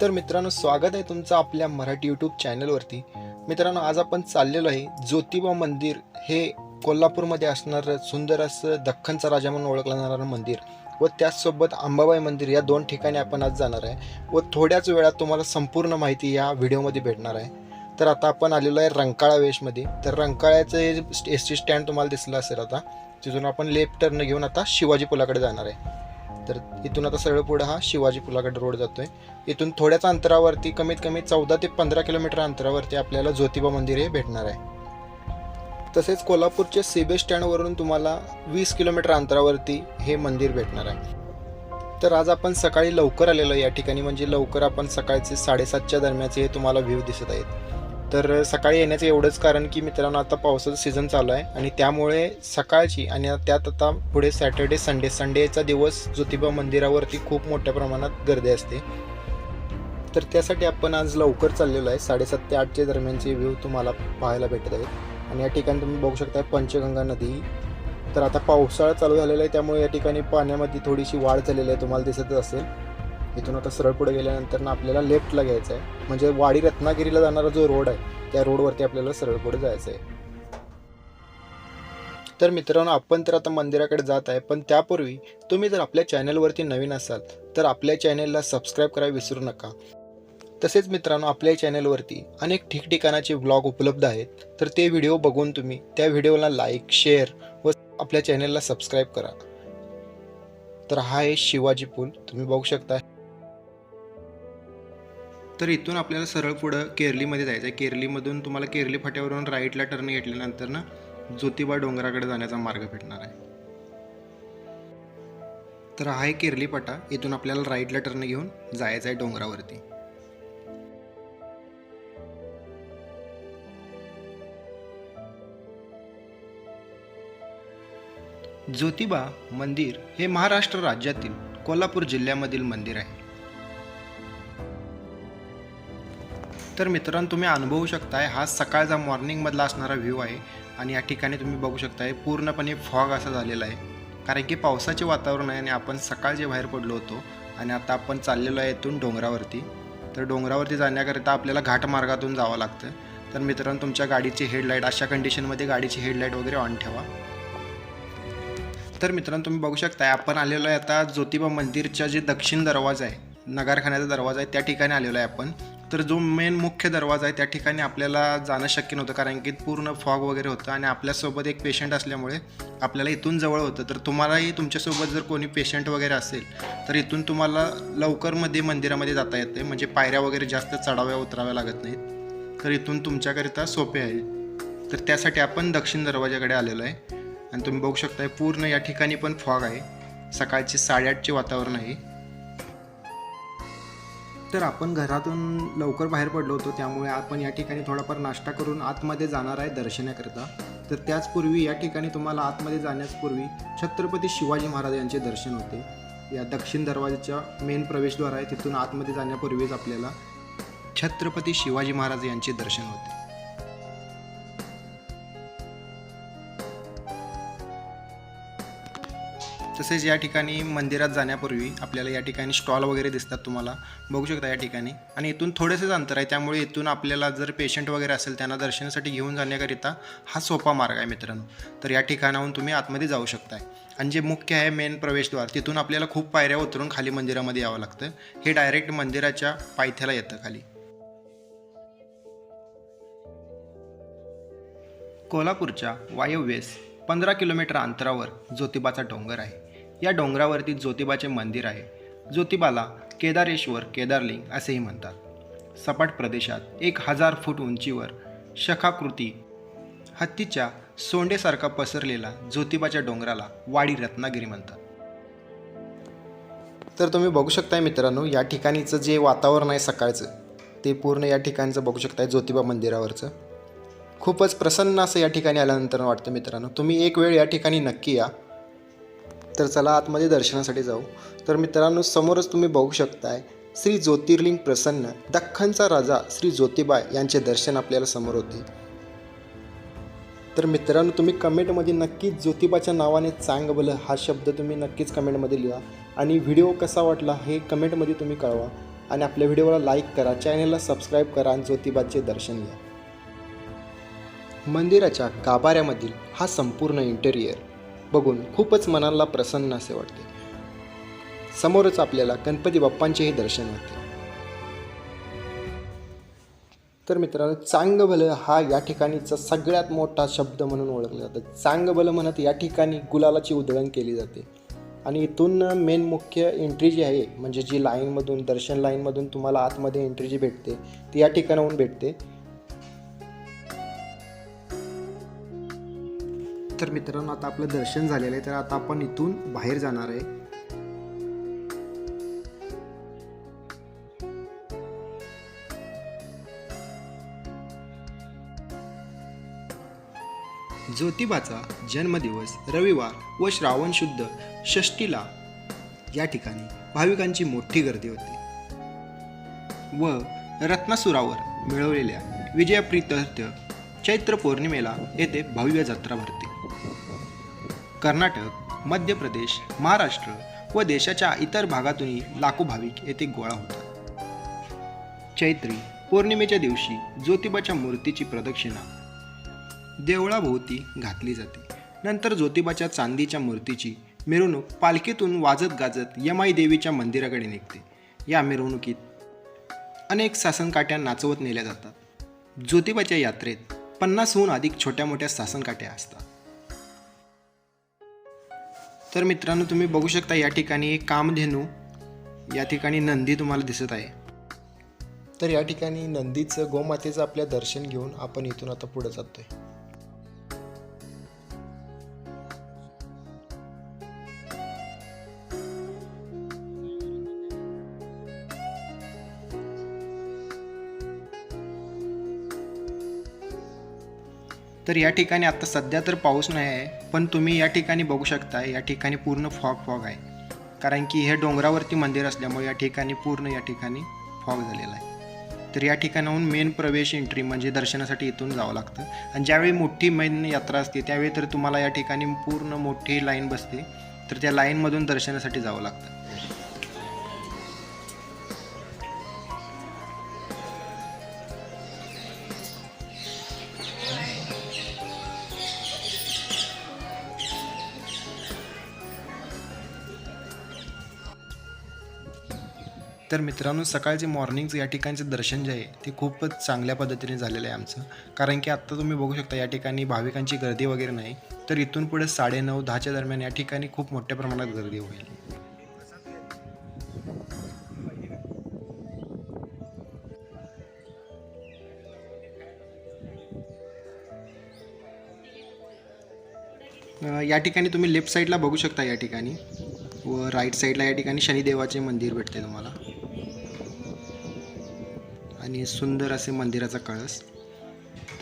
तर मित्रांनो स्वागत आहे तुमचं आपल्या मराठी यूट्यूब चॅनलवरती मित्रांनो आज आपण चाललेलो आहे ज्योतिबा मंदिर. हे कोल्हापूरमध्ये असणारं सुंदर असं दख्खनचा राजा म्हणून ओळखलं जाणारं मंदिर. व त्याचसोबत अंबाबाई मंदिर या दोन ठिकाणी आपण आज जाणार आहे. व थोड्याच वेळात तुम्हाला संपूर्ण माहिती या व्हिडिओमध्ये भेटणार आहे. तर आता आपण आलेलो आहे रंकाळा वेशमध्ये. तर रंकाळ्याचं हे एस टी स्टँड तुम्हाला दिसलं असेल आता तिथून आपण लेफ्ट टर्न घेऊन आता शिवाजी पुलाकडे जाणार आहे. तर इथून आता सरळ पुढं हा शिवाजी पुलाकडे रोड जातो आहे इथून थोड्याच अंतरावरती कमीत कमी चौदा ते पंधरा किलोमीटर अंतरावरती आपल्याला ज्योतिबा मंदिर हे भेटणार आहे. तसेच कोल्हापूरच्या सी बी स्टँडवरून तुम्हाला वीस किलोमीटर अंतरावरती हे मंदिर भेटणार आहे. तर आज आपण सकाळी लवकर आलेलो या ठिकाणी म्हणजे लवकर आपण सकाळचे साडेसातच्या दरम्यानचे हे तुम्हाला व्ह्यू दिसत आहेत. तर सकाळी येण्याचं एवढंच कारण की मित्रांनो आता पावसाचं सीझन चालू आहे आणि त्यामुळे सकाळची आणि त्यात आता पुढे सॅटर्डे संडे संडेचा दिवस ज्योतिबा मंदिरावरती खूप मोठ्या प्रमाणात गर्दी असते. तर त्यासाठी आपण आज लवकर चाललेलो आहे. साडेसात ते आठच्या दरम्यानचे व्ह्यू तुम्हाला पाहायला भेटत आहेत. आणि या ठिकाणी तुम्ही बघू शकता पंचगंगा नदी. तर आता पावसाळा चालू झालेला आहे त्यामुळे या ठिकाणी पाण्यामध्ये थोडीशी वाढ झालेली आहे तुम्हाला दिसतच असेल. इथून आता सरळ पुढे गेल्यानंतर ना आपल्याला लेफ्टला घ्यायचं आहे. म्हणजे वाडी रत्नागिरीला जाणारा जो रोड आहे त्या रोडवरती आपल्याला सरळ पुढे जायचं आहे. तर मित्रांनो आपण तर आता मंदिराकडे जात आहे पण त्यापूर्वी तुम्ही जर आपल्या चॅनलवरती नवीन असाल तर आपल्या चॅनलला सबस्क्राईब करायला विसरू नका. तसेच मित्रांनो आपल्या चॅनलवरती अनेक ठिकठिकाणाचे व्लॉग उपलब्ध आहेत तर ते व्हिडिओ बघून तुम्ही त्या व्हिडिओला लाईक शेअर व आपल्या चॅनलला सबस्क्राईब करा. तर हा आहे शिवाजी पूल तुम्ही बघू शकता. तर इथून आपल्याला सरळ पुढं केरलीमध्ये जायचं आहे. केरलीमधून तुम्हाला केरली फाट्यावरून राईटला टर्न घेतल्यानंतर ना ज्योतिबा डोंगराकडे जाण्याचा मार्ग भेटणार आहे. तर हा आहे केरली फाटा इथून आपल्याला राईटला टर्न घेऊन जायचं आहे डोंगरावरती. ज्योतिबा मंदिर हे महाराष्ट्र राज्यातील कोल्हापूर जिल्ह्यामधील मंदिर आहे. तर मित्रांनो तुम्ही अनुभवू शकताय हा सकाळचा मॉर्निंगमधला असणारा व्ह्यू आहे. आणि या ठिकाणी तुम्ही बघू शकताय पूर्णपणे फॉग असा झालेला आहे. कारण की पावसाचे वातावरण आहे आणि आपण सकाळचे बाहेर पडलो होतो आणि आता आपण चाललेलो आहे इथून डोंगरावरती. तर डोंगरावरती जाण्याकरिता आपल्याला घाटमार्गातून जावं लागतं. तर मित्रांनो तुमच्या गाडीची हेडलाईट अशा कंडिशनमध्ये गाडीची हेडलाईट वगैरे ऑन ठेवा. तर मित्रांनो तुम्ही बघू शकता आपण आलेलो आहे आता ज्योतिबा मंदिरच्या जे दक्षिण दरवाजा आहे नगारखान्याचा दरवाजा आहे त्या ठिकाणी आलेलो आहे आपण. तर जो मेन मुख्य दरवाजा आहे त्या ठिकाणी आपल्याला जाणं शक्य नव्हतं. कारण की पूर्ण फॉग वगैरे होतं आणि आपल्यासोबत एक पेशंट असल्यामुळे आपल्याला इथून जवळ होतं. तर तुम्हालाही तुमच्यासोबत जर कोणी पेशंट वगैरे असेल तर इथून तुम्हाला लवकरमध्ये मंदिरामध्ये जाता येते म्हणजे पायऱ्या वगैरे जास्त चढाव्या उतराव्या लागत नाहीत. तर इथून तुमच्याकरिता सोपे आहे. तर त्यासाठी आपण दक्षिण दरवाजाकडे आलेलो आहे. आणि तुम्ही बघू शकताय पूर्ण या ठिकाणी पण फॉग आहे. सकाळचे साडेआठचे वातावरण आहे. तर आपण घरातून लवकर बाहेर पडलो होतो त्यामुळे आपण या ठिकाणी थोडाफार नाश्ता करून आतमध्ये जाणार आहे दर्शनाकरिता. तर त्याचपूर्वी या ठिकाणी तुम्हाला आतमध्ये जाण्यापूर्वी छत्रपती शिवाजी महाराज यांचे दर्शन होते. या दक्षिण दरवाजाच्या मेन प्रवेशद्वार आहे तिथून आतमध्ये जाण्यापूर्वीच आपल्याला छत्रपती शिवाजी महाराज यांचे दर्शन होते. तसेच या ठिकाणी मंदिरात जाण्यापूर्वी आपल्याला या ठिकाणी स्टॉल वगैरे दिसतात तुम्हाला. बघू शकता या ठिकाणी. आणि इथून थोडेसेच अंतर आहे. त्यामुळे इथून आपल्याला जर पेशंट वगैरे असेल त्यांना दर्शनासाठी घेऊन जाण्याकरिता हा सोपा मार्ग आहे मित्रांनो. तर या ठिकाणाहून तुम्ही आतमध्ये जाऊ शकताय. आणि जे मुख्य आहे मेन प्रवेशद्वार तिथून आपल्याला खूप पायऱ्या उतरून खाली मंदिरामध्ये यावं लागतं. हे डायरेक्ट मंदिराच्या पायथ्याला येतं खाली. कोल्हापूरच्या वायव्येस पंधरा किलोमीटर अंतरावर ज्योतिबाचा डोंगर आहे. या डोंगरावरती ज्योतिबाचे मंदिर आहे. ज्योतिबाला केदारेश्वर केदारलिंग असेही म्हणतात. सपाट प्रदेशात एक हजार फूट उंचीवर शखाकृती हत्तीच्या सोंडेसारखा पसरलेला ज्योतिबाच्या डोंगराला वाडी रत्नागिरी म्हणतात. तर तुम्ही बघू शकताय मित्रांनो या ठिकाणीचं जे वातावरण आहे सकाळचं ते पूर्ण या ठिकाणचं बघू शकताय ज्योतिबा मंदिरावरचं. खूपच प्रसन्न असं या ठिकाणी आल्यानंतर वाटतं मित्रांनो. तुम्ही एक वेळ या ठिकाणी नक्की या. तर चला आतमध्ये दर्शनासाठी जाऊ. तर मित्रांनो समोरच तुम्ही बघू शकताय श्री ज्योतिर्लिंग प्रसन्न दख्खनचा राजा श्री ज्योतिबा यांचे दर्शन आपल्याला समोर होते. तर मित्रांनो तुम्ही कमेंटमध्ये नक्कीच ज्योतिबाच्या नावाने चांगबलं हा शब्द तुम्ही नक्कीच कमेंटमध्ये लिहा. आणि व्हिडिओ कसा वाटला हे कमेंटमध्ये तुम्ही कळवा. आणि आपल्या व्हिडिओला लाईक करा चॅनलला सबस्क्राईब करा आणि ज्योतिबाचे दर्शन घ्या. मंदिराच्या गाभाऱ्यामधील हा संपूर्ण इंटेरियर बघून खूपच मनाला प्रसन्न असे वाटते. समोरच आपल्याला गणपती बाप्पांचेही दर्शन होते. तर मित्रांनो चांग भलं हा या ठिकाणीचा सगळ्यात मोठा शब्द म्हणून ओळखला जातं. चांग भलं म्हणत या ठिकाणी गुलालाची उधळण केली जाते. आणि इथून मेन मुख्य एंट्री जी आहे म्हणजे जी लाईनमधून दर्शन लाईनमधून तुम्हाला आतमध्ये एंट्री जी भेटते ती या ठिकाणाहून भेटते. तर मित्रांनो आता आपलं दर्शन झालेलं आहे तर आता आपण इथून बाहेर जाणार आहे. ज्योतिबाचा जन्मदिवस रविवार व श्रावण शुद्ध षष्टीला या ठिकाणी भाविकांची मोठी गर्दी होती व रत्नासुरावर मिळवलेल्या विजयप्रीत्यर्थ चैत्र पौर्णिमेला येथे भव्य जत्रा भरते. कर्नाटक मध्य प्रदेश महाराष्ट्र व देशाच्या इतर भागातूनही लाखो भाविक येथे गोळा होतात. चैत्री पौर्णिमेच्या दिवशी ज्योतिबाच्या मूर्तीची प्रदक्षिणा. देवळाभोवती घातली जाते. नंतर ज्योतिबाच्या चांदीच्या मूर्तीची मिरवणूक पालखीतून वाजत गाजत यमाई देवीच्या मंदिराकडे निघते. या मिरवणुकीत अनेक सासनकाठ्या नाचवत नेल्या जातात. ज्योतिबाच्या यात्रेत पन्नासहून अधिक छोट्या मोठ्या सासनकाट्या असतात. तर मित्रांनो तुम्ही बघू शकता या ठिकाणी एक कामधेनू. या ठिकाणी नंदी तुम्हाला दिसत आहे. तर या ठिकाणी नंदीचं गोमातेचं आपल्या दर्शन घेऊन आपण इथून आता पुढे आहे तर या ठिकाणी आता सध्या तर पाऊस नाही आहे पण तुम्ही या ठिकाणी बघू शकता या ठिकाणी पूर्ण फॉग फॉग आहे. कारण की हे डोंगरावरती मंदिर असल्यामुळे या ठिकाणी पूर्ण या ठिकाणी फॉग झालेला आहे. तर या ठिकाणाहून मेन प्रवेश एंट्री म्हणजे दर्शनासाठी इथून जावं लागतं. आणि ज्यावेळी मोठी मेन यात्रा असते त्यावेळी तर तुम्हाला या ठिकाणी पूर्ण मोठी लाईन बसते. तर त्या लाईनमधून दर्शनासाठी जावं लागतं. तर मित्रांनो सकाळचे मॉर्निंगचं या ठिकाणचं दर्शन जे आहे ते खूपच चांगल्या पद्धतीने झालेलं आहे आमचं. कारण की आत्ता तुम्ही बघू शकता या ठिकाणी भाविकांची गर्दी वगैरे नाही. तर इथून पुढे साडेनऊ दहाच्या दरम्यान या ठिकाणी खूप मोठ्या प्रमाणात गर्दी होईल. या ठिकाणी तुम्ही लेफ्ट साईडला बघू शकता या ठिकाणी. व राईट साईडला या ठिकाणी शनिदेवाचे मंदिर भेटते तुम्हाला. आणि सुंदर असे मंदिराचा कळस.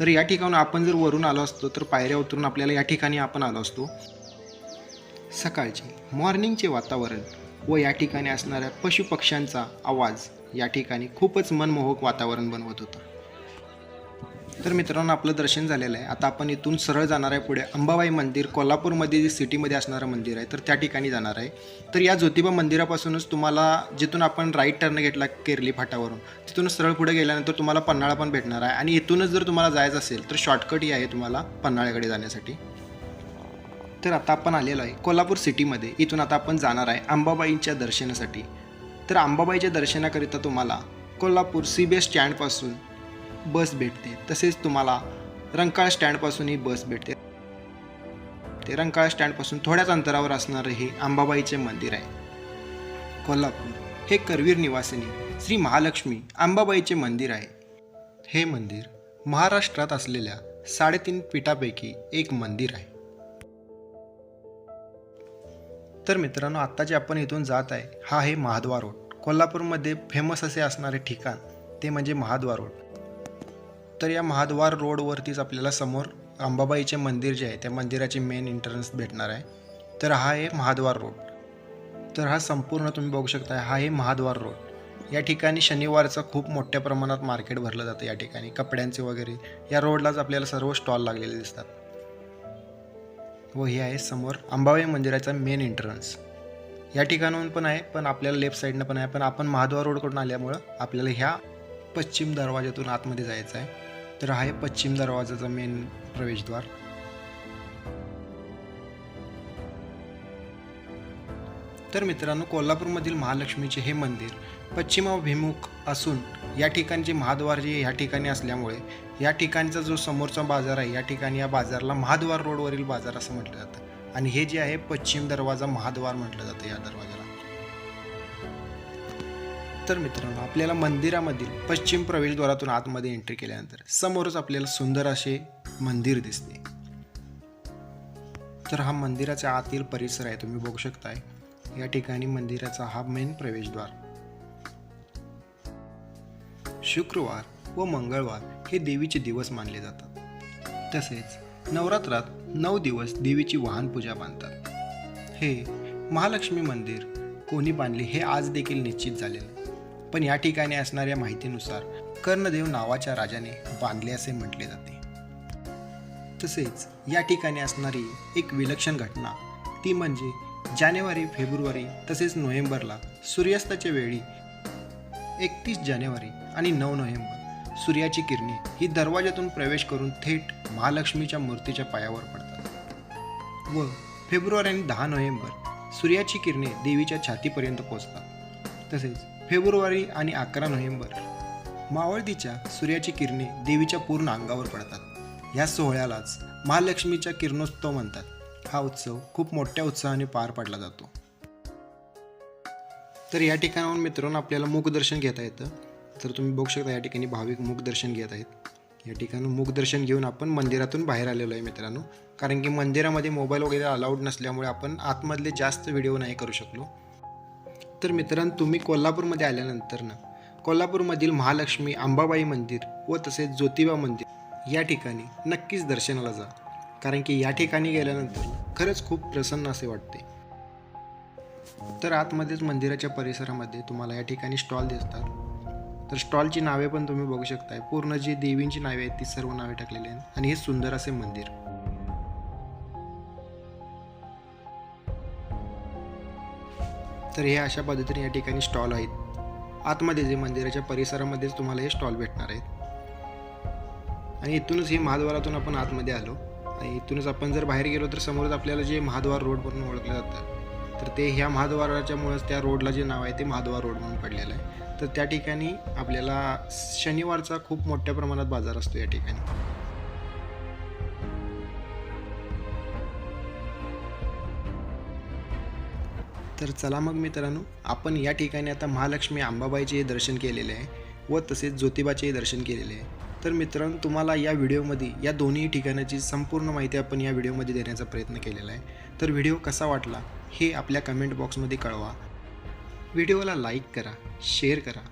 तर या ठिकाणून आपण जर वरून आलो असतो तर पायऱ्या उतरून आपल्याला या ठिकाणी आपण आलो असतो. सकाळचे मॉर्निंगचे वातावरण व या ठिकाणी असणाऱ्या पशुपक्ष्यांचा आवाज या ठिकाणी खूपच मनमोहक वातावरण बनवत होता. तर मित्रांनो आपलं दर्शन झालेलं आहे. आता आपण इथून सरळ जाणार आहे पुढे अंबाबाई मंदिर कोल्हापूरमध्ये जे सिटीमध्ये असणारं मंदिर आहे तर त्या ठिकाणी जाणार आहे. तर या ज्योतिबा मंदिरापासूनच तुम्हाला जिथून आपण राईट टर्न घेतला केरली फाटावरून तिथून सरळ पुढे गेल्यानंतर तुम्हाला पन्हाळा पण भेटणार आहे. आणि इथूनच जर तुम्हाला जायचं असेल तर शॉर्टकटही आहे तुम्हाला पन्हाळ्याकडे जाण्यासाठी. तर आता आपण आलेलो आहे कोल्हापूर सिटीमध्ये. इथून आता आपण जाणार आहे अंबाबाईंच्या दर्शनासाठी. तर अंबाबाईच्या दर्शनाकरिता तुम्हाला कोल्हापूर सी बी एस स्टँडपासून बस भेटते. तसेच तुम्हाला रंकाळ स्टँडपासूनही बस भेटते. ते रंकाळ स्टँडपासून थोड्याच अंतरावर असणारे हे अंबाबाईचे मंदिर आहे. कोल्हापूर. हे करवीर निवासिनी श्री महालक्ष्मी अंबाबाईचे मंदिर आहे. हे मंदिर महाराष्ट्रात असलेल्या साडेतीन पीठापैकी एक मंदिर आहे. तर मित्रांनो आत्ता जे आपण इथून जात आहे हा आहे महाद्वार रोड कोल्हापूरमध्ये फेमस असे असणारे ठिकाण ते म्हणजे महाद्वार रोड तर या महाद्वार रोडवरतीच आपल्याला समोर अंबाबाईचे मंदिर जे आहे त्या मंदिराचे मेन एंट्रन्स भेटणार आहे. तर हा आहे महाद्वार रोड. तर हा संपूर्ण तुम्ही बघू शकता हा आहे महाद्वार रोड. या ठिकाणी शनिवारचं खूप मोठ्या प्रमाणात मार्केट भरलं जातं या ठिकाणी. कपड्यांचे वगैरे. या रोडलाच आपल्याला सर्व स्टॉल लागलेले दिसतात. व हे आहे समोर अंबाबाई मंदिराचा मेन एंट्रन्स या ठिकाणाहून पण आहे पण आपल्याला लेफ्ट साईडनं पण आहे. पण आपण महाद्वार रोडकडून आल्यामुळं आपल्याला ह्या पश्चिम दरवाज्यातून आतमध्ये जायचं आहे. तर आहे पश्चिम दरवाजाचा मेन प्रवेशद्वार. तर मित्रांनो कोल्हापूरमधील महालक्ष्मीचे हे मंदिर पश्चिमाभिमुख असून या ठिकाणचे महाद्वार जे या ठिकाणी असल्यामुळे या ठिकाणचा जो समोरचा बाजार आहे या ठिकाणी या बाजारला महाद्वार रोडवरील बाजार असं म्हटलं जातं. आणि हे जे आहे पश्चिम दरवाजा महाद्वार म्हटलं जातं या दरवाजाला. तर मित्रांनो आपल्याला मंदिरामधील पश्चिम प्रवेशद्वारातून आतमध्ये एंट्री केल्यानंतर समोरच आपल्याला सुंदर असे मंदिर दिसते. तर हा मंदिराचा आतील परिसर आहे तुम्ही बघू शकताय. या ठिकाणी मंदिराचा हा मेन प्रवेशद्वार. शुक्रवार व मंगळवार हे देवीचे दिवस मानले जातात. तसेच नवरात्रात नऊ दिवस देवीची वाहन पूजा बांधतात. हे महालक्ष्मी मंदिर कोणी बांधले हे आज देखील निश्चित झालेलं पण या ठिकाणी असणाऱ्या माहितीनुसार कर्णदेव नावाच्या राजाने बांधले असे म्हटले जाते. तसेच या ठिकाणी असणारी एक विलक्षण घटना ती म्हणजे जानेवारी फेब्रुवारी तसेच नोव्हेंबरला सूर्यास्ताच्या वेळी एकतीस जानेवारी आणि नऊ नोव्हेंबर सूर्याची किरणे ही दरवाजातून प्रवेश करून थेट महालक्ष्मीच्या मूर्तीच्या पायावर पडतात. व फेब्रुवारी आणि दहा नोव्हेंबर सूर्याची किरणे देवीच्या छातीपर्यंत पोहोचतात. तसेच फेब्रुवारी आणि अकरा नोव्हेंबर. मावळतीच्या सूर्याची किरणे देवीच्या पूर्ण अंगावर पडतात. या सोहळ्यालाच महालक्ष्मीच्या किरणोत्सव म्हणतात. हा उत्सव खूप मोठ्या उत्साहाने पार पाडला जातो. तर या ठिकाणाहून मित्रांनो आपल्याला मुखदर्शन घेता येतं. तर तुम्ही बघू शकता या ठिकाणी भाविक मुखदर्शन घेत आहेत. या ठिकाणी मुखदर्शन घेऊन आपण मंदिरातून बाहेर आलेलो आहे मित्रांनो. कारण की मंदिरामध्ये मोबाईल वगैरे अलाउड नसल्यामुळे आपण आतमधले जास्त व्हिडिओ नाही करू शकलो. तर मित्रांनो तुम्ही कोल्हापूरमध्ये आल्यानंतर ना कोल्हापूरमधील महालक्ष्मी अंबाबाई मंदिर व तसेच ज्योतिबा मंदिर या ठिकाणी नक्कीच दर्शनाला जा. कारण की या ठिकाणी गेल्यानंतर खरंच खूप प्रसन्न असे वाटते. तर आतमध्येच मंदिराच्या परिसरामध्ये तुम्हाला या ठिकाणी स्टॉल दिसतात. तर स्टॉलची नावे पण तुम्ही बघू शकताय. पूर्ण जी देवींची नावे आहेत ती सर्व नावे टाकलेली आहेत. आणि हे सुंदर असे मंदिर. तर हे अशा पद्धतीने या ठिकाणी स्टॉल आहेत. आतमध्ये जे मंदिराच्या परिसरामध्येच तुम्हाला हे स्टॉल भेटणार आहेत. आणि इथूनच हे महाद्वारातून आपण आतमध्ये आलो. आणि इथूनच आपण जर बाहेर गेलो तर समोरच आपल्याला जे महाद्वार रोड म्हणून ओळखलं जातं तर ते ह्या महाद्वाराच्यामुळेच त्या रोडला जे नाव आहे ते महाद्वार रोड म्हणून पडलेलं आहे. तर त्या ठिकाणी आपल्याला शनिवारचा खूप मोठ्या प्रमाणात बाजार असतो या ठिकाणी. तर चला मग मित्रांनो आपण या ठिकाणी आता महालक्ष्मी अंबाबाईचे दर्शन केलेले आहे व तसेच ज्योतिबाचेही दर्शन केलेले आहे. तर मित्रांनो तुम्हाला या व्हिडिओमध्ये या दोन्ही ठिकाणाची संपूर्ण माहिती आपण या व्हिडिओमध्ये देण्याचा प्रयत्न केलेला आहे. तर व्हिडिओ कसा वाटला हे आपल्या कमेंट बॉक्समध्ये कळवा. व्हिडिओला लाईक करा शेअर करा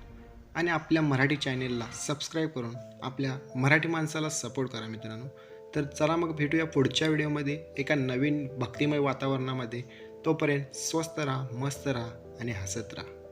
आणि आपल्या मराठी चॅनेलला सबस्क्राईब करून आपल्या मराठी माणसाला सपोर्ट करा मित्रांनो. तर चला मग भेटूया पुढच्या व्हिडिओमध्ये एका नवीन भक्तिमय वातावरणामध्ये. तोपर्यंत स्वस्त राहा मस्त राहा आणि हसत राहा.